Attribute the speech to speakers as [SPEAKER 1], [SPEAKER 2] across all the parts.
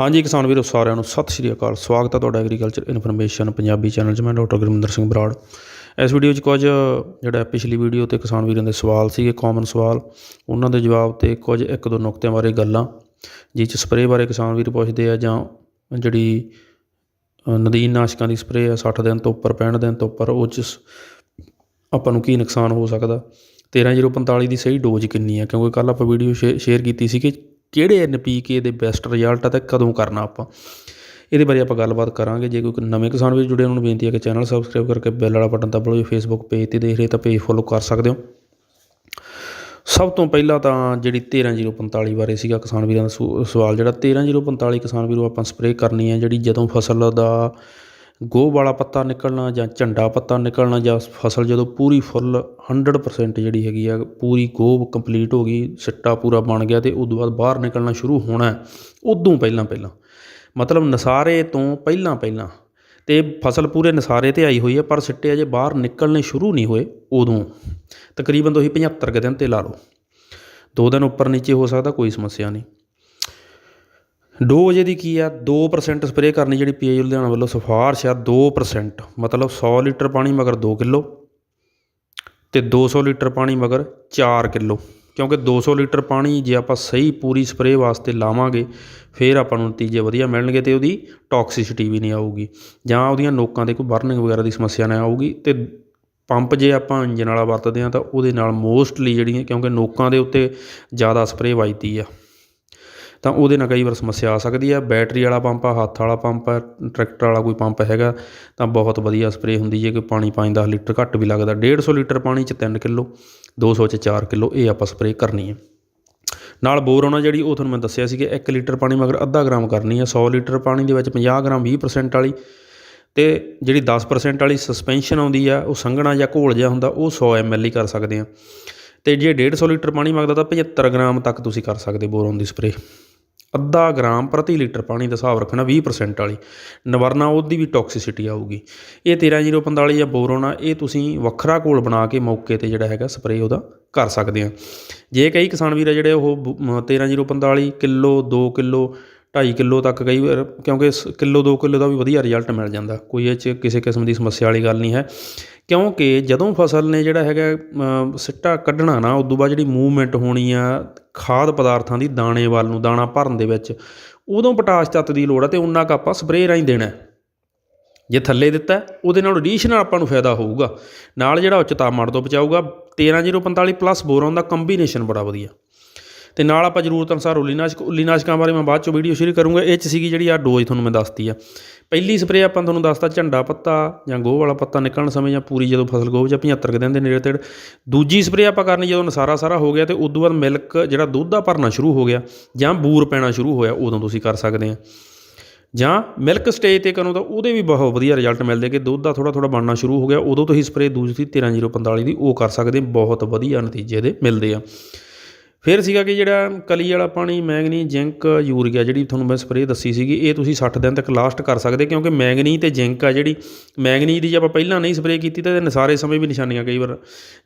[SPEAKER 1] ਹਾਂਜੀ ਕਿਸਾਨ ਵੀਰੋ, ਸਾਰਿਆਂ ਨੂੰ ਸਤਿ ਸ਼੍ਰੀ ਅਕਾਲ। ਸਵਾਗਤ ਹੈ ਤੁਹਾਡਾ ਐਗਰੀਕਲਚਰ ਇਨਫੋਰਮੇਸ਼ਨ ਪੰਜਾਬੀ ਚੈਨਲ 'ਚ। ਮੈਂ ਡਾਕਟਰ ਗੁਰਮਿੰਦਰ ਸਿੰਘ ਬਰਾੜ। ਇਸ ਵੀਡੀਓ 'ਚ ਕੁਝ ਜਿਹੜਾ ਪਿਛਲੀ ਵੀਡੀਓ ਤੇ ਕਿਸਾਨ ਵੀਰਾਂ ਦੇ ਸਵਾਲ ਸੀਗੇ ਕਾਮਨ ਸਵਾਲ। ਉਹਨਾਂ ਦੇ ਜਵਾਬ ਤੇ ਕੁਝ ਇੱਕ ਦੋ ਨੁਕਤਿਆਂ ਬਾਰੇ ਗੱਲਾਂ, ਜਿਹ 'ਚ ਸਪਰੇਅ ਬਾਰੇ ਕਿਸਾਨ ਵੀਰ ਪੁੱਛਦੇ ਆ ਜਾਂ ਜਿਹੜੀ ਨਦੀਨ ਨਾਸ਼ਕਾਂ ਦੀ ਸਪਰੇਅ ਆ 60 ਦਿਨ ਤੋਂ ਉੱਪਰ 65 ਦਿਨ ਤੋਂ ਉੱਪਰ, ਉਹ 'ਚ ਸ- ਆਪਾਂ ਨੂੰ ਕੀ ਨੁਕਸਾਨ ਹੋ ਸਕਦਾ? 13045 ਦੀ ਸਹੀ ਡੋਜ਼ ਕਿੰਨੀ ਆ? ਕਿਉਂਕਿ ਕੱਲ ਆਪਾਂ ਵੀਡੀਓ ਸ਼ੇਅਰ ਕੀਤੀ ਸੀ ਕਿ ਕਿਹੜੇ ਐਨਪੀਕੇ ਦੇ ਬੈਸਟ ਰਿਜ਼ਲਟ ਆ ਤੇ ਕਦੋਂ ਕਰਨਾ ਆਪਾਂ? ਇਹਦੇ ਬਾਰੇ ਆਪਾਂ ਗੱਲਬਾਤ ਕਰਾਂਗੇ। ਜੇ ਕੋਈ ਨਵੇਂ ਕਿਸਾਨ ਵੀਰ ਜੁੜੇ ਉਹਨਾਂ ਨੂੰ ਬੇਨਤੀ ਹੈ ਕਿ ਚੈਨਲ ਸਬਸਕ੍ਰਾਈਬ ਕਰਕੇ ਬੈਲ ਵਾਲਾ ਬਟਨ ਦਬਾ ਲਓ। ਜੇ ਫੇਸਬੁੱਕ ਪੇਜ ਤੇ ਦੇਖ ਰਹੇ ਤਾਂ ਪੇਜ ਫੋਲੋ ਕਰ ਸਕਦੇ ਹੋ। ਸਭ ਤੋਂ ਪਹਿਲਾਂ ਤਾਂ ਜਿਹੜੀ 13045 ਬਾਰੇ ਸੀਗਾ ਕਿਸਾਨ ਵੀਰਾਂ ਦਾ ਸੁ- ਸਵਾਲ ਜਿਹੜਾ 13045 ਕਿਸਾਨ ਵੀਰੋ ਆਪਾਂ ਸਪਰੇਅ ਕਰਨੀ ਹੈ ਜਿਹੜੀ ਜਦੋਂ ਫਸਲ ਦਾ ਗੋਹ ਵਾਲਾ ਪੱਤਾ ਨਿਕਲਣਾ ਜਾਂ ਝੰਡਾ ਪੱਤਾ ਨਿਕਲਣਾ ਜਾਂ ਫਸਲ ਜਦੋਂ ਪੂਰੀ ਫੁੱਲ 100% ਜਿਹੜੀ ਹੈਗੀ ਆ, ਪੂਰੀ ਗੋਹ ਕੰਪਲੀਟ ਹੋ ਗਈ, ਸਿੱਟਾ ਪੂਰਾ ਬਣ ਗਿਆ ਤੇ ਤੋਂ ਬਾਅਦ ਬਾਹਰ ਨਿਕਲਣਾ ਸ਼ੁਰੂ ਹੋਣਾ ਉਦੋਂ ਪਹਿਲਾਂ ਪਹਿਲਾਂ। ਮਤਲਬ ਨਸਾਰੇ ਤੋਂ ਪਹਿਲਾਂ ਪਹਿਲਾਂ ਤੇ ਫਸਲ ਪੂਰੇ ਨਸਾਰੇ ਤੇ ਆਈ ਹੋਈ ਹੈ, ਪਰ ਸਿੱਟੇ ਅਜੇ ਬਾਹਰ ਨਿਕਲਣੇ ਸ਼ੁਰੂ ਨਹੀਂ ਹੋਏ ਉਦੋਂ। ਤਕਰੀਬਨ ਤੁਸੀਂ 75 ਕੁ ਦਿਨ ਤੇ ਲਾ ਲਓ। ਦੋ ਦਿਨ ਉੱਪਰ ਨੀਚੇ ਹੋ ਸਕਦਾ, ਕੋਈ ਸਮੱਸਿਆ ਨਹੀਂ। ਡੋਜ਼ ਇਹਦੀ ਕੀ ਆ? 2% ਸਪਰੇਅ ਕਰਨੀ ਜਿਹੜੀ ਪੀਆਈ ਲੁਧਿਆਣਾ ਵੱਲੋਂ ਸਿਫਾਰਿਸ਼ ਆ 2% ਮਤਲਬ 100 ਲੀਟਰ ਪਾਣੀ ਮਗਰ 2 ਕਿਲੋ ਤੇ 200 ਲੀਟਰ ਪਾਣੀ ਮਗਰ 4 ਕਿਲੋ। ਕਿਉਂਕਿ 200 ਲੀਟਰ ਪਾਣੀ ਜੇ ਆਪਾਂ ਸਹੀ ਪੂਰੀ ਸਪਰੇਅ ਵਾਸਤੇ ਲਾਵਾਂਗੇ, ਫਿਰ ਆਪਾਂ ਨੂੰ ਨਤੀਜੇ ਵਧੀਆ ਮਿਲਣਗੇ ਤੇ ਉਹਦੀ ਟੌਕਸਿਸਿਟੀ ਵੀ ਨਹੀਂ ਆਊਗੀ। ਜਾਂ ਉਹਦੀਆਂ ਨੋਕਾਂ ਦੇ ਕੋਈ ਬਰਨਿੰਗ ਵਗੈਰਾ ਦੀ ਸਮੱਸਿਆ ਨਾ ਆਊਗੀ ਤੇ ਪੰਪ ਜੇ ਆਪਾਂ ਇੰਜਨ ਵਾਲਾ ਵਰਤਦੇ ਆ ਤਾਂ ਉਹਦੇ ਨਾਲ ਮੋਸਟਲੀ ਜਿਹੜੀਆਂ ਕਿਉਂਕਿ ਨੋਕਾਂ ਦੇ ਉੱਤੇ ਜ਼ਿਆਦਾ ਸਪਰੇਅ ਵੱਜਦੀ ਆ। ਤਾਂ ਉਹਦੇ ਨਾਲ ਕਈ ਵਾਰ ਸਮੱਸਿਆ ਆ ਸਕਦੀ ਹੈ ਬੈਟਰੀ ਵਾਲਾ ਪੰਪ ਆ, ਹੱਥ ਵਾਲਾ ਪੰਪ ਆ, ਟਰੈਕਟਰ ਵਾਲਾ ਕੋਈ ਪੰਪ ਹੈਗਾ, ਤਾਂ ਬਹੁਤ ਵਧੀਆ ਸਪਰੇਅ ਹੁੰਦੀ ਜੇ ਕੋਈ ਪਾਣੀ 5-10 ਲੀਟਰ ਘੱਟ ਵੀ ਲੱਗਦਾ। 150 ਲੀਟਰ ਪਾਣੀ 'ਚ 3 ਕਿਲੋ 200 'ਚ 4 ਕਿਲੋ, ਇਹ ਆਪਾਂ ਸਪਰੇਅ ਕਰਨੀ ਹੈ ਨਾਲ ਬੋਰ ਆਉਣਾ ਜਿਹੜੀ ਉਹ ਤੁਹਾਨੂੰ ਮੈਂ ਦੱਸਿਆ ਸੀ ਕਿ 1 ਲੀਟਰ ਪਾਣੀ ਮਗਰ ਅੱਧਾ ਗ੍ਰਾਮ ਕਰਨੀ ਹੈ 100 ਲੀਟਰ ਪਾਣੀ ਦੇ ਵਿੱਚ 50 ਗ੍ਰਾਮ 20% ਵਾਲੀ ਤੇ ਜਿਹੜੀ 10% ਵਾਲੀ ਸਸਪੈਂਸ਼ਨ ਆਉਂਦੀ ਆ, ਉਹ ਸੰਘਣਾ ਜਾਂ ਘੋਲ ਜਿਹਾ ਹੁੰਦਾ, ਉਹ 100 ml ਹੀ ਕਰ ਸਕਦੇ ਆ। ਤੇ ਜੇ 150 ਲੀਟਰ ਪਾਣੀ ਮੰਗਦਾ ਤਾਂ 75 ਗ੍ਰਾਮ ਤੱਕ ਤੁਸੀਂ ਕਰ ਸਕਦੇ ਬੋਰੋਨ ਦੀ ਸਪਰੇਅ। ਅੱਧਾ ਗ੍ਰਾਮ ਪ੍ਰਤੀ ਲੀਟਰ ਪਾਣੀ ਦਾ ਹਿਸਾਬ ਰੱਖਣਾ 20% ਵਾਲੀ। ਨਵਰਨਾ ਉਹਦੀ ਵੀ ਟੌਕਸਿਸਿਟੀ ਆਊਗੀ। ਇਹ 13045 ਜਾਂ ਬੋਰੋਨ ਆ, ਇਹ ਤੁਸੀਂ ਵੱਖਰਾ ਘੋਲ ਬਣਾ ਕੇ ਮੌਕੇ ਤੇ ਜਿਹੜਾ ਹੈਗਾ ਸਪਰੇਅ ਉਹਦਾ ਕਰ ਸਕਦੇ ਆ। ਜੇ ਕਈ ਕਿਸਾਨ ਵੀਰ ਆ ਜਿਹੜੇ ਉਹ ਬ- ਮ- 13045 ਕਿਲੋ 2 ਕਿਲੋ ਢਾਈ ਕਿਲੋ ਤੱਕ ਕਈ ਵਾਰ, ਕਿਉਂਕਿ ਸ- ਕਿਲੋ 2 ਕਿਲੋ ਦਾ ਵੀ ਵਧੀਆ ਰਿਜ਼ਲਟ ਮਿਲ ਜਾਂਦਾ। ਕੋਈ ਇਹ 'ਚ ਕਿਸੇ ਕਿਸਮ ਦੀ ਸਮੱਸਿਆ ਵਾਲੀ ਗੱਲ ਨਹੀਂ ਹੈ। ਕਿਉਂਕਿ ਜਦੋਂ ਫਸਲ ਨੇ ਜਿਹੜਾ ਹੈਗਾ ਸਿੱਟਾ ਕੱਢਣਾ ਨਾ, ਉਦੋਂ ਬਾਅਦ ਜਿਹੜੀ ਮੂਵਮੈਂਟ ਹੋਣੀ ਆ, ਖਾਦ ਪਦਾਰਥਾਂ ਦੀ, ਦਾਣੇ ਵੱਲ ਨੂੰ, ਦਾਣਾ ਭਰਨ ਦੇ ਵਿੱਚ, ਉਦੋਂ ਪੋਟਾਸ਼ ਤੱਤ ਦੀ ਲੋੜ ਆ ਤੇ ਉਨਾ ਕੁ ਆਪਾਂ ਸਪਰੇਅ ਰਾਹੀਂ ਦੇਣਾ। ਜੇ ਥੱਲੇ ਦਿੱਤਾ, ਉਹਦੇ ਨਾਲ ਐਡੀਸ਼ਨਲ ਆਪਾਂ ਨੂੰ ਫਾਇਦਾ ਹੋਊਗਾ। ਨਾਲ ਜਿਹੜਾ ਉੱਚ ਤਾਪਮਾਨ ਤੋਂ ਬਚਾਊਗਾ। 13045 ਪਲੱਸ ਬੋਰੋਨ ਦਾ ਕੰਬੀਨੇਸ਼ਨ ਬੜਾ ਵਧੀਆ। ਤੇ ਨਾਲ ਆਪਾਂ ਜ਼ਰੂਰਤ ਅਨੁਸਾਰ ਉਲੀਨਾਸ਼ਕ ਉਲੀਨਾਸ਼ਕਾਂ ਬਾਰੇ ਮੈਂ ਬਾਅਦ ਚੋਂ ਵੀਡੀਓ ਸ਼ੁਰੂ ਕਰੂੰਗਾ। ਇਹ ਚ ਸੀਗੀ ਜਿਹੜੀ ਆ ਡੋਜ਼ ਤੁਹਾਨੂੰ ਮੈਂ ਦੱਸਤੀ ਆ। ਪਹਿਲੀ ਸਪਰੇਅ ਆਪਾਂ ਤੁਹਾਨੂੰ ਦੱਸਤਾ ਝੰਡਾ ਪੱਤਾ ਜਾਂ ਗੋਹ ਵਾਲਾ ਪੱਤਾ ਨਿਕਲਣ ਸਮੇਂ ਜਾਂ ਪੂਰੀ ਜਦੋਂ ਫਸਲ ਗੋਭ ਜਾਂ 75 ਕੁ ਦਿਨ ਦੇ ਨੇੜੇ ਤੇੜ। ਦੂਜੀ ਸਪਰੇਅ ਆਪਾਂ ਕਰਨੀ ਜਦੋਂ ਨਸਾਰਾ ਸਾਰਾ ਹੋ ਗਿਆ ਤੇ ਉਦੋਂ ਬਾਅਦ ਮਿਲਕ ਜਿਹੜਾ ਦੁੱਧ ਦਾ ਭਰਨਾ ਸ਼ੁਰੂ ਹੋ ਗਿਆ ਜਾਂ ਬੂਰ ਪੈਣਾ ਸ਼ੁਰੂ ਹੋਇਆ ਉਦੋਂ ਤੁਸੀਂ ਕਰ ਸਕਦੇ ਆ। ਜਾਂ ਮਿਲਕ ਸਟੇਜ ਤੇ ਕਰੋ ਤਾਂ ਉਹਦੇ ਵੀ ਬਹੁਤ ਵਧੀਆ ਰਿਜ਼ਲਟ ਮਿਲਦੇ ਕਿ ਦੁੱਧ ਦਾ ਥੋੜਾ ਥੋੜਾ ਬਣਨਾ ਸ਼ੁਰੂ ਹੋ ਗਿਆ। ਉਦੋਂ ਤੁਸੀਂ ਸਪਰੇਅ ਦੂਸਰੀ 13045 ਦੀ ਉਹ ਕਰ ਸਕਦੇ ਬਹੁਤ ਵਧੀਆ ਨਤੀਜੇ ਦੇ ਮਿਲਦੇ ਆ। ਫਿਰ ਸੀਗਾ ਕਿ ਜਿਹੜਾ ਕਲੀ ਵਾਲਾ ਪਾਣੀ, ਮੈਂਗਨੀ, ਜ਼ਿੰਕ, ਯੂਰੀਆ ਜਿਹੜੀ ਤੁਹਾਨੂੰ ਮੈਂ ਸਪਰੇਅ ਦੱਸੀ ਸੀਗੀ, ਇਹ ਤੁਸੀਂ 60 ਦਿਨ ਤੱਕ ਲਾਸਟ ਕਰ ਸਕਦੇ, ਕਿਉਂਕਿ ਮੈਂਗਨੀ ਤੇ ਜ਼ਿੰਕ ਆ ਜਿਹੜੀ, ਮੈਂਗਨੀ ਦੀ ਜੇ ਆਪਾਂ ਪਹਿਲਾਂ ਨਹੀਂ ਸਪਰੇਅ ਕੀਤੀ ਤਾਂ ਇਹਦੇ ਨਸਾਰੇ ਸਮੇਂ ਵੀ ਨਿਸ਼ਾਨੀਆਂ ਕਈ ਵਾਰ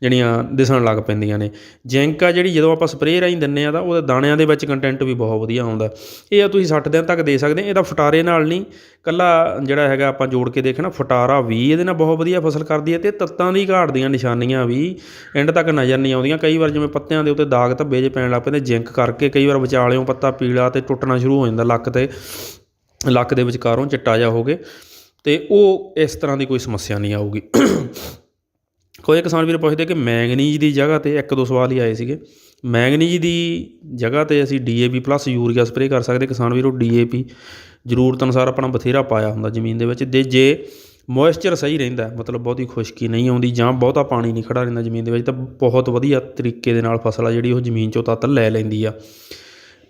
[SPEAKER 1] ਜਿਹੜੀਆਂ ਦਿਸਣ ਲੱਗ ਪੈਂਦੀਆਂ ਨੇ। ਜ਼ਿੰਕ ਆ ਜਿਹੜੀ ਜਦੋਂ ਆਪਾਂ ਸਪਰੇਅ ਰਾਹੀਂ ਦਿੰਨੇ ਆ ਤਾਂ ਉਹਦੇ ਦਾਣਿਆਂ ਦੇ ਵਿੱਚ ਕੰਟੈਂਟ ਵੀ ਬਹੁਤ ਵਧੀਆ ਆਉਂਦਾ। ਇਹ ਆ ਤੁਸੀਂ 60 ਦਿਨ ਤੱਕ ਦੇ ਸਕਦੇ ਇਹਦਾ ਫਟਾਰੇ ਨਾਲ ਨਹੀਂ, ਕੱਲਾ ਜਿਹੜਾ ਹੈਗਾ ਆਪਾਂ ਜੋੜ ਕੇ ਦੇਖਣਾ, ਫਟਾਰਾ ਵੀ ਇਹਦੇ ਨਾਲ ਬਹੁਤ ਵਧੀਆ ਫਸਲ ਕਰਦੀ ਹੈ ਤੇ ਤੱਤਾਂ ਦੀ ਘਾਟ ਦੀਆਂ ਨਿਸ਼ਾਨੀਆਂ ਵੀ ਐਂਡ ਤੱਕ ਨਜ਼ਰ ਨਹੀਂ ਆਉਂਦੀਆਂ। ਕਈ ਵਾਰ ਜਿਵੇਂ ਪੱਤਿਆਂ ਦੇ ਉੱਤੇ ਦਾਗ ਧੱਬੇ ਜੇ ਪੈਣ ਲੱਗ ਪੈਂਦੇ, ਜਿੰਕ ਕਰਕੇ ਕਈ ਵਾਰ ਵਿਚਾਲਿਓਂ ਪੱਤਾ ਪੀਲਾ ਤੇ ਟੁੱਟਣਾ ਸ਼ੁਰੂ ਹੋ ਜਾਂਦਾ, ਲੱਕ ਤੇ, ਲੱਕ ਦੇ ਵਿਚਕਾਰੋਂ ਚਿੱਟਾ ਜਿਹਾ ਹੋ ਕੇ, ਤੇ ਉਹ ਇਸ ਤਰ੍ਹਾਂ ਦੀ ਕੋਈ ਸਮੱਸਿਆ ਨਹੀਂ ਆਊਗੀ। ਕੋਈ ਕਿਸਾਨ ਵੀਰ ਪੁੱਛਦੇ ਕਿ ਮੈਂਗਨੀਜ਼ ਦੀ ਜਗ੍ਹਾ ਤੇ ਇੱਕ ਦੋ ਸਵਾਲ ਹੀ ਆਏ ਸੀਗੇ। ਮੈਂਗਨੀਜ਼ ਦੀ ਜਗ੍ਹਾ ਤੇ ਅਸੀਂ ਡੀਏਪੀ ਪਲੱਸ ਯੂਰੀਆ ਸਪਰੇਅ ਕਰ ਸਕਦੇ, ਕਿਸਾਨ ਵੀਰੋ ਡੀਏਪੀ ਜ਼ਰੂਰਤ ਅਨੁਸਾਰ ਆਪਣਾ ਬਥੇਰਾ ਪਾਇਆ ਹੁੰਦਾ ਜ਼ਮੀਨ ਦੇ ਵਿੱਚ, ਤੇ ਜੇ ਮੋਇਸਚਰ ਸਹੀ ਰਹਿੰਦਾ ਮਤਲਬ ਬਹੁਤੀ ਖੁਸ਼ਕੀ ਨਹੀਂ ਆਉਂਦੀ ਜਾਂ ਬਹੁਤਾ ਪਾਣੀ ਨਹੀਂ ਖੜਾ ਰਹਿੰਦਾ ਜ਼ਮੀਨ ਦੇ ਵਿੱਚ, ਤਾਂ ਬਹੁਤ ਵਧੀਆ ਤਰੀਕੇ ਦੇ ਨਾਲ ਫਸਲ ਆ ਜਿਹੜੀ ਉਹ ਜ਼ਮੀਨ ਚੋਂ ਤੱਤ ਲੈ ਲੈਂਦੀ ਆ।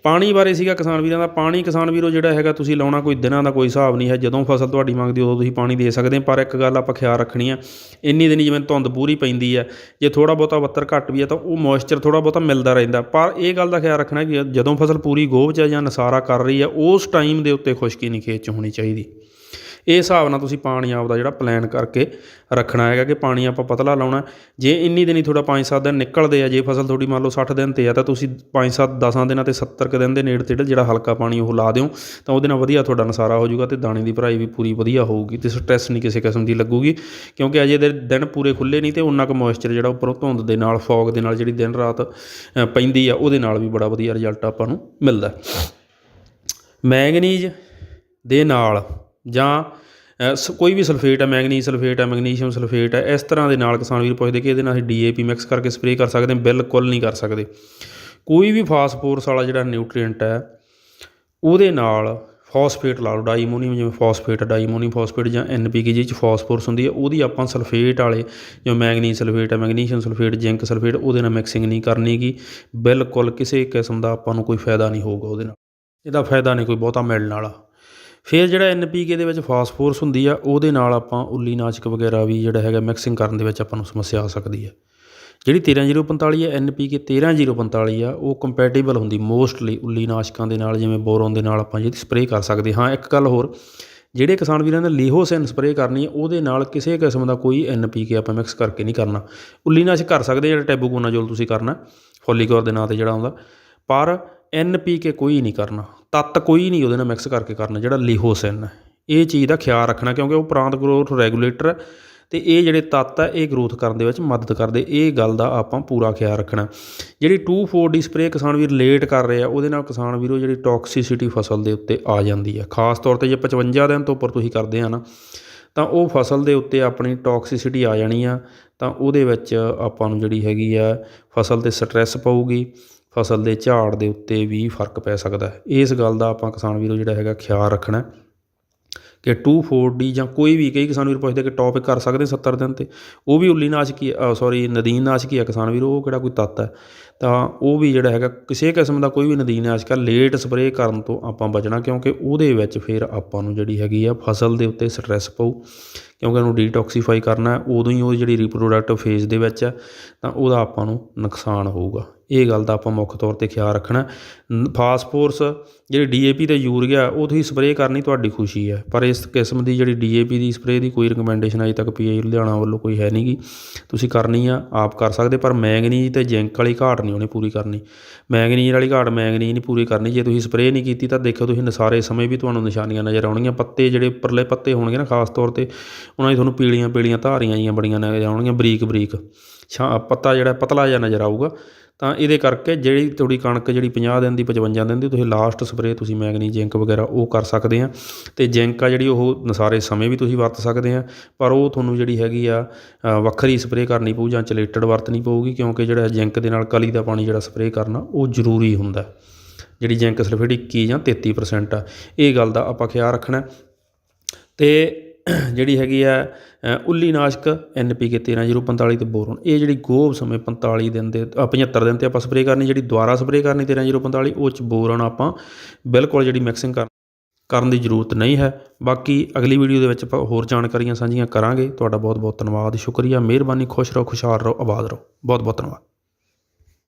[SPEAKER 1] ਪਾਣੀ ਬਾਰੇ ਸੀਗਾ ਕਿਸਾਨ ਵੀਰਾਂ ਦਾ, ਪਾਣੀ ਕਿਸਾਨ ਵੀਰੋ ਜਿਹੜਾ ਹੈਗਾ ਤੁਸੀਂ ਲਾਉਣਾ ਕੋਈ ਦਿਨਾਂ ਦਾ ਕੋਈ ਹਿਸਾਬ ਨਹੀਂ ਹੈ, ਜਦੋਂ ਫਸਲ ਤੁਹਾਡੀ ਮੰਗਦੀ ਉਦੋਂ ਤੁਸੀਂ ਪਾਣੀ ਦੇ ਸਕਦੇ ਪਰ ਇੱਕ ਗੱਲ ਆਪਾਂ ਖਿਆਲ ਰੱਖਣੀ ਆ, ਇੰਨੀ ਦਿਨੀ ਜਿਵੇਂ ਧੁੰਦ ਪੂਰੀ ਪੈਂਦੀ ਆ, ਜੇ ਥੋੜਾ ਬਹੁਤਾ ਬੱਤਰ ਘੱਟ ਵੀ ਆ ਤਾਂ ਉਹ ਮੋਇਸਚਰ ਥੋੜਾ ਬਹੁਤਾ ਮਿਲਦਾ ਰਹਿੰਦਾ, ਪਰ ਇਹ ਗੱਲ ਦਾ ਖਿਆਲ ਰੱਖਣਾ ਕਿ ਜਦੋਂ ਫਸਲ ਪੂਰੀ ਗੋਭ 'ਚ ਜਾਂ ਨਸਾਰਾ ਕਰ ਰਹੀ ਆ, ਉਸ ਟਾਈਮ ਦੇ ਉੱਤੇ ਖੁਸ਼ਕੀ ਨਹੀਂ ਖੇਤ 'ਚ ਹੋਣੀ ਚਾਹੀਦੀ। ਇਹ ਹਿਸਾਬ ਨਾਲ ਤੁਸੀਂ ਪਾਣੀ ਆਪ ਦਾ ਜਿਹੜਾ ਪਲਾਨ ਕਰਕੇ ਰੱਖਣਾ ਹੈਗਾ ਕਿ ਪਾਣੀ ਆਪਾਂ ਪਤਲਾ ਲਾਉਣਾ ਜੇ ਇੰਨੀ ਦਿਨੀ ਤੁਹਾਡਾ 5-7 ਦਿਨ ਨਿਕਲਦੇ ਆ, ਜੇ ਫਸਲ ਤੁਹਾਡੀ ਮੰਨ ਲਓ 60 ਦਿਨ ਤੇ ਆ, ਤਾਂ ਤੁਸੀਂ 5-7 10 ਦਿਨਾਂ ਤੇ 70 ਕੁ ਦਿਨ ਦੇ ਨੇੜੇ ਤੇੜੇ ਜਿਹੜਾ ਹਲਕਾ ਪਾਣੀ ਉਹ ਲਾ ਦਿਓ, ਤਾਂ ਉਹਦੇ ਨਾਲ ਵਧੀਆ ਤੁਹਾਡਾ ਨਸਾਰਾ ਹੋ ਜਾਊਗਾ ਤੇ ਦਾਣੇ ਦੀ ਭਰਾਈ ਵੀ ਪੂਰੀ ਵਧੀਆ ਹੋਊਗੀ ਤੇ ਸਟ੍ਰੈਸ ਨਹੀਂ ਕਿਸੇ ਕਿਸਮ ਦੀ ਲੱਗੂਗੀ, ਕਿਉਂਕਿ ਅਜੇ ਦੇ ਦਿਨ ਪੂਰੇ ਖੁੱਲੇ ਨਹੀਂ ਤੇ ਉਹਨਾਂ ਕੁ ਮੋਇਸਚਰ ਜਿਹੜਾ ਉੱਪਰੋਂ ਧੁੰਦ ਦੇ ਨਾਲ ਫੌਗ ਦੇ ਨਾਲ ਜਿਹੜੀ ਦਿਨ ਰਾਤ ਪੈਂਦੀ ਆ, ਉਹਦੇ ਨਾਲ ਵੀ ਬੜਾ ਵਧੀਆ ਰਿਜ਼ਲਟ ਆਪਾਂ ਨੂੰ ਮਿਲਦਾ ਮੈਂਗਨੀਜ਼ ਦੇ ਨਾਲ ਜਾਂ ਸ- ਕੋਈ ਵੀ ਸਲਫੇਟ ਹੈ ਮੈਂਗਨੀਜ਼ ਸਲਫੇਟ ਹੈ, ਮੈਗਨੀਸ਼ੀਅਮ ਸਲਫੇਟ ਹੈ, ਇਸ ਤਰ੍ਹਾਂ ਦੇ ਨਾਲ ਕਿਸਾਨ ਵੀਰ ਪੁੱਛਦੇ ਕਿ ਇਹਦੇ ਨਾਲ ਅਸੀਂ ਡੀਏਪੀ ਮਿਕਸ ਕਰਕੇ ਸਪਰੇਅ ਕਰ ਸਕਦੇ ਹਾਂ, ਬਿਲਕੁਲ ਨਹੀਂ ਕਰ ਸਕਦੇ। ਕੋਈ ਵੀ ਫਾਸਫੋਰਸ ਵਾਲਾ ਜਿਹੜਾ ਨਿਊਟ੍ਰੀਐਂਟ ਹੈ, ਉਹਦੇ ਨਾਲ ਫਾਸਫੇਟ ਲਾ ਲਓ ਡਾਈਮੋਨੀਅਮ ਜਿਵੇਂ ਫਾਸਫੇਟ ਡਾਈਮੋਨੀਅਮ ਫਾਸਫੇਟ ਜਾਂ ਐਨਪੀਕੇ ਜਿਹਦੇ ਚ ਫਾਸਫੋਰਸ ਹੁੰਦੀ ਹੈ, ਉਹਦੀ ਆਪਾਂ ਸਲਫੇਟ ਵਾਲੇ ਜਿਵੇਂ ਮੈਗਨੀਜ਼ ਸਲਫੇਟ ਹੈ, ਮੈਗਨੀਸ਼ੀਅਮ ਸਲਫੇਟ, ਜ਼ਿੰਕ ਸਲਫੇਟ, ਉਹਦੇ ਨਾਲ ਮਿਕਸਿੰਗ ਨਹੀਂ ਕਰਨੀ ਗੀ, ਬਿਲਕੁਲ ਕਿਸੇ ਕਿਸਮ ਦਾ ਆਪਾਂ ਨੂੰ ਕੋਈ ਫਾਇਦਾ ਨਹੀਂ ਹੋਊਗਾ ਉਹਦੇ ਨਾਲ। ਇਹਦਾ ਫਾਇਦਾ ਨਹੀਂ ਕੋਈ ਬਹੁਤਾ ਮਿਲਣ ਵਾਲਾ। ਫਿਰ ਜਿਹੜਾ ਐਨਪੀਕੇ ਦੇ ਵਿੱਚ ਫਾਸਫੋਰਸ ਹੁੰਦੀ ਆ, ਉਹਦੇ ਨਾਲ ਆਪਾਂ ਉੱਲੀ ਨਾਸ਼ਕ ਵਗੈਰਾ ਵੀ ਜਿਹੜਾ ਹੈਗਾ ਮਿਕਸਿੰਗ ਕਰਨ ਦੇ ਵਿੱਚ ਆਪਾਂ ਨੂੰ ਸਮੱਸਿਆ ਆ ਸਕਦੀ ਹੈ ਜਿਹੜੀ 13045 ਹੈ ਐਨਪੀਕੇ 13045 ਆ, ਉਹ ਕੰਪੈਟੀਬਲ ਹੁੰਦੀ ਮੋਸਟਲੀ ਉੱਲੀ ਨਾਸ਼ਕਾਂ ਦੇ ਨਾਲ, ਜਿਵੇਂ ਬੋਰੋਨ ਦੇ ਨਾਲ ਆਪਾਂ ਜਿਹਦੀ ਸਪਰੇਅ ਕਰ ਸਕਦੇ ਹਾਂ। ਇੱਕ ਗੱਲ ਹੋਰ, ਜਿਹੜੇ ਕਿਸਾਨ ਵੀਰਾਂ ਨੇ ਲੀਹੋਸੈਨ ਸਪਰੇਅ ਕਰਨੀ ਹੈ ਉਹਦੇ ਨਾਲ ਕਿਸੇ ਕਿਸਮ ਦਾ ਕੋਈ ਐਨਪੀਕੇ ਆਪਾਂ ਮਿਕਸ ਕਰਕੇ ਨਹੀਂ ਕਰਨਾ। ਉੱਲੀ ਨਾਸ਼ਕ ਕਰ ਸਕਦੇ ਜਿਹੜਾ ਟੈਬੂਕੋਨਾਜੋਲ ਤੁਸੀਂ ਕਰਨਾ ਫੋਲੀਕੋਰ ਦੇ ਨਾਂ ਤੇ ਜਿਹੜਾ ਆਉਂਦਾ। ਪਰ ਐੱਨ ਪੀ ਕੇ ਕੋਈ ਨਹੀਂ ਕਰਨਾ ਤੱਤ ਕੋਈ ਨਹੀਂ ਉਹਦੇ ਨਾਲ ਮਿਕਸ ਕਰਕੇ ਕਰਨਾ ਜਿਹੜਾ ਲੀਹੋਸੈਨ ਹੈ। ਇਹ ਚੀਜ਼ ਦਾ ਖਿਆਲ ਰੱਖਣਾ ਕਿਉਂਕਿ ਉਹ ਪ੍ਰਾਂਤ ਗਰੋਥ ਰੈਗੂਲੇਟਰ ਹੈ ਤੇ ਇਹ ਜਿਹੜੇ ਤੱਤ ਆ ਇਹ ਗਰੋਥ ਕਰਨ ਦੇ ਵਿੱਚ ਮਦਦ ਕਰਦੇ ਇਹ ਗੱਲ ਦਾ ਆਪਾਂ ਪੂਰਾ ਖਿਆਲ ਰੱਖਣਾ। ਜਿਹੜੀ 2,4-ਡੀ ਸਪਰੇਅ ਕਿਸਾਨ ਵੀਰ ਲੇਟ ਕਰ ਰਹੇ ਆ ਉਹਦੇ ਨਾਲ ਕਿਸਾਨ ਵੀਰੋ ਜਿਹੜੀ ਟੌਕਸਿਸਿਟੀ ਫਸਲ ਦੇ ਉੱਤੇ ਆ ਜਾਂਦੀ ਹੈ। ਖਾਸ ਤੌਰ ਤੇ ਜੇ 55 ਦਿਨ ਤੋਂ ਉੱਪਰ ਤੁਸੀਂ ਕਰਦੇ ਆ ਨਾ ਤਾਂ ਉਹ ਫਸਲ ਦੇ ਉੱਤੇ ਆਪਣੀ ਟੌਕਸਿਸਿਟੀ ਆ ਜਾਣੀ ਆ ਤਾਂ ਉਹਦੇ ਵਿੱਚ ਆਪਾਂ ਨੂੰ ਜਿਹੜੀ ਹੈਗੀ ਆ ਫਸਲ ਤੇ ਸਟ੍ਰੈਸ ਪਊਗੀ। ਫਸਲ ਦੇ ਝਾੜ ਦੇ ਉੱਤੇ ਵੀ ਫ਼ਰਕ ਪੈ ਸਕਦਾ ਇਸ ਗੱਲ ਦਾ ਆਪਾਂ ਕਿਸਾਨ ਵੀਰੋ ਜਿਹੜਾ ਹੈਗਾ ਖਿਆਲ ਰੱਖਣਾ ਹੈ ਕਿ 2,4-ਡੀ ਜਾਂ ਕੋਈ ਵੀ ਕਈ ਕਿਸਾਨ ਵੀਰ ਪੁੱਛਦੇ ਕਿ ਟੌਪਿਕ ਕਰ ਸਕਦੇ 70 ਦਿਨ ਤੇ। ਉਹ ਵੀ ਉੱਲੀ ਨਾਸ਼ਕੀ ਸੌਰੀ ਨਦੀਨ ਨਾਸ਼ਕੀ ਆ ਕਿਸਾਨ ਵੀਰ ਉਹ ਕਿਹੜਾ ਕੋਈ ਤੱਤ ਹੈ? ਤਾਂ ਉਹ ਵੀ ਜਿਹੜਾ ਹੈਗਾ ਕਿਸੇ ਕਿਸਮ ਦਾ ਕੋਈ ਵੀ ਨਦੀਨ ਨਾਸ਼ਕ ਆ ਲੇਟ ਸਪਰੇਅ ਕਰਨ ਤੋਂ ਆਪਾਂ ਬਚਣਾ ਕਿਉਂਕਿ ਉਹਦੇ ਵਿੱਚ ਫਿਰ ਆਪਾਂ ਨੂੰ ਜਿਹੜੀ ਹੈਗੀ ਆ ਫਸਲ ਦੇ ਉੱਤੇ ਸਟ੍ਰੈਸ ਪਊ। ਕਿਉਂਕਿ ਉਹਨੂੰ ਡੀਟੌਕਸੀਫਾਈ ਕਰਨਾ ਉਦੋਂ ਹੀ ਉਹ ਜਿਹੜੀ ਰੀਪ੍ਰੋਡਕਟਿਵ ਫੇਜ਼ ਦੇ ਵਿੱਚ ਹੈ, ਤਾਂ ਉਹਦਾ ਆਪਾਂ ਨੂੰ ਨੁਕਸਾਨ ਹੋਊਗਾ। ਇਹ ਗੱਲ ਦਾ ਆਪਾਂ ਮੁੱਖ ਤੌਰ ਤੇ ਖਿਆਲ ਰੱਖਣਾ ਨ- ਫਾਸਫੋਰਸ ਜਿਹੜੀ ਡੀਏਪੀ ਤੇ ਯੂਰੀਆ ਉਹ ਤੁਸੀਂ ਸਪਰੇਅ ਕਰਨੀ ਤੁਹਾਡੀ ਖੁਸ਼ੀ ਹੈ। ਪਰ ਇਸ ਕਿਸਮ ਦੀ ਜਿਹੜੀ ਡੀਏਪੀ ਦੀ ਸਪਰੇਅ ਦੀ ਕੋਈ ਰਿਕਮੈਂਡੇਸ਼ਨ ਅਜੇ ਤੱਕ ਪੀਆਈ ਲੁਧਿਆਣਾ ਵੱਲੋਂ ਕੋਈ ਹੈ ਨਹੀਂਗੀ ਤੁਸੀਂ ਕਰਨੀ ਆ, ਆਪ ਕਰ ਸਕਦੇ, ਪਰ ਮੈਂਗਨੀਜ਼ ਤੇ ਜ਼ਿੰਕ ਵਾਲੀ ਘਾਟ ਨਹੀਂ ਉਹਨੇ ਪੂਰੀ ਕਰਨੀ। ਮੈਂਗਨੀਜ਼ ਵਾਲੀ ਘਾਟ ਮੈਂਗਨੀਜ਼ ਨਹੀਂ ਪੂਰੀ ਕਰਨੀ। ਜੇ ਤੁਸੀਂ ਸਪਰੇਅ ਨਹੀਂ ਕੀਤੀ ਤਾਂ ਦੇਖੋ ਤੁਸੀਂ ਨਸਾਰੇ ਸਮੇਂ ਵੀ ਤੁਹਾਨੂੰ ਨਿਸ਼ਾਨੀਆਂ ਨਜ਼ਰ ਆਉਣਗੀਆਂ। ਪੱਤੇ ਜਿਹੜੇ ਉੱਪਰਲੇ ਪੱਤੇ ਹੋਣਗੇ ਨਾ, ਖਾਸ ਤੌਰ ਤੇ ਉਹਨਾਂ ਦੀ ਤੁਹਾਨੂੰ ਪੀਲੀਆਂ ਪੀਲੀਆਂ ਧਾਰੀਆਂ ਜੀਆਂ ਬੜੀਆਂ ਨਜ਼ਰ ਆਉਣਗੀਆਂ ਬਰੀਕ ਬਰੀਕ। ਛਾਂ, ਪੱਤਾ ਜਿਹੜਾ ਪਤਲਾ ਜਿਹਾ ਨਜ਼ਰ ਆਊਗਾ, ਤਾਂ ਇਹਦੇ ਕਰਕੇ ਜਿਹੜੀ ਤੁਹਾਡੀ ਕਣਕ ਜਿਹੜੀ 50 ਦਿਨ ਦੀ 55 ਦਿਨ ਦੀ, ਤੁਸੀਂ ਲਾਸਟ ਸਪਰੇਅ ਤੁਸੀਂ ਮੈਗਨੀ ਜ਼ਿੰਕ ਵਗੈਰਾ ਉਹ ਕਰ ਸਕਦੇ ਆ। ਤੇ ਜ਼ਿੰਕ ਆ ਜਿਹੜੀ ਉਹ ਨਸਾਰੇ ਸਮੇਂ ਵੀ ਤੁਸੀਂ ਵਰਤ ਸਕਦੇ ਆ, ਪਰ ਉਹ ਤੁਹਾਨੂੰ ਜਿਹੜੀ ਹੈਗੀ ਆ ਵੱਖਰੀ ਸਪਰੇਅ ਕਰਨੀ ਪਊ ਜਾਂ ਚਲੇਟਡ ਵਰਤਣੀ ਪਊਗੀ, ਕਿਉਂਕਿ ਜਿਹੜਾ ਜ਼ਿੰਕ ਦੇ ਨਾਲ ਕਲੀ ਦਾ ਪਾਣੀ ਜਿਹੜਾ ਸਪਰੇਅ ਕਰਨਾ, ਉਹ ਜ਼ਰੂਰੀ ਹੁੰਦਾ। ਜਿਹੜੀ ਜ਼ਿੰਕ ਸਲਫੇਟ 21 ਜਾਂ 33% ਆ, ਇਹ ਗੱਲ ਦਾ ਆਪਾਂ ਖਿਆਲ ਰੱਖਣਾ। ਤੇ ਜਿਹੜੀ ਹੈਗੀ ਆ ਉੱਲੀ ਨਾਸ਼ਕ ਐਨਪੀਕੇ 13045 ਤੇ ਬੋਰੋਨ। ਇਹ ਜਿਹੜੀ ਗੋਭ ਸਮੇਂ 45 ਦਿਨ ਦੇ ਅ, 75 ਦਿਨ ਤੇ ਆਪਾਂ ਸਪਰੇਅ ਕਰਨੀ ਜਿਹੜੀ ਦੁਬਾਰਾ ਸਪਰੇਅ ਕਰਨੀ 13045 ਉਹ ਚ ਬੋਰਨ ਆਪਾਂ ਬਿਲਕੁਲ ਜਿਹੜੀ ਮਿਕਸਿੰਗ ਕਰ ਕਰਨ ਦੀ ਜ਼ਰੂਰਤ ਨਹੀਂ ਹੈ। ਬਾਕੀ ਅਗਲੀ ਵੀਡੀਓ ਦੇ ਵਿੱਚ ਆਪਾਂ ਹੋਰ ਜਾਣਕਾਰੀਆਂ ਸਾਂਝੀਆਂ ਕਰਾਂਗੇ। ਤੁਹਾਡਾ ਬਹੁਤ ਬਹੁਤ ਧੰਨਵਾਦ ਸ਼ੁਕਰੀਆ ਮਿਹਰਬਾਨੀ ਖੁਸ਼ ਰਹੋ ਖੁਸ਼ਹਾਲ ਰਹੋ ਆਬਾਦ ਰਹੋ। ਬਹੁਤ ਬਹੁਤ ਧੰਨਵਾਦ।